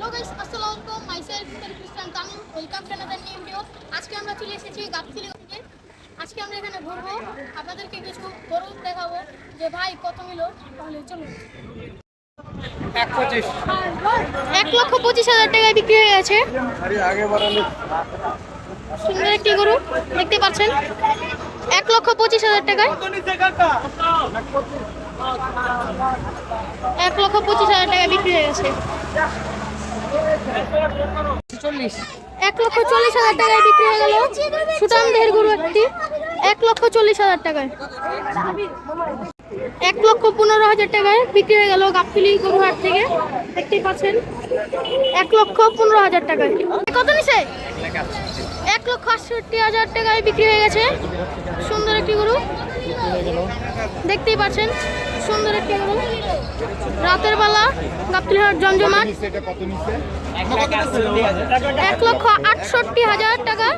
Hello guys আসসালামু আলাইকুম। Myself খ্রিস্টান Tamim welcome to another new video আজকে আমরা চলে এসেছি গাবতলি থেকে আজকে আমরা এখানে ঘুরবো। আপনাদেরকে কিছু গরু দেখাবো। যে ভাই কত নিল তাহলে চলুন। এক লক্ষ পঁচিশ হাজার টাকায় বিক্রি হয়ে গেছে। সুন্দর একটি গরু দেখতে পাচ্ছেন। এক লক্ষ পঁচিশ হাজার টাকায়। এক লক্ষ পঁচিশ হাজার টাকায় বিক্রি হয়ে গেছে। এক লক্ষ চল্লিশ হাজার টাকায় বিক্রি হয়ে গেল। সুটাম দেহের গরু একটি। এক লক্ষ চল্লিশ হাজার টাকায়। এক লক্ষ পনেরো হাজার টাকায় বিক্রি হয়ে গেল গাবতলি গরুহাট থেকে। দেখতেই পাচ্ছেন, এক লক্ষ পনেরো হাজার টাকায়। কত নিছে? এক লক্ষ আটষট্টি হাজার টাকায় বিক্রি হয়ে গেছে। সুন্দর একটি গরু। দেখতেই পাচ্ছেন, সুন্দর একটি গরু। রাতের বেলা গাবতলিহাট জমজমাট। এক লক্ষ আটষট্টি হাজার টাকা।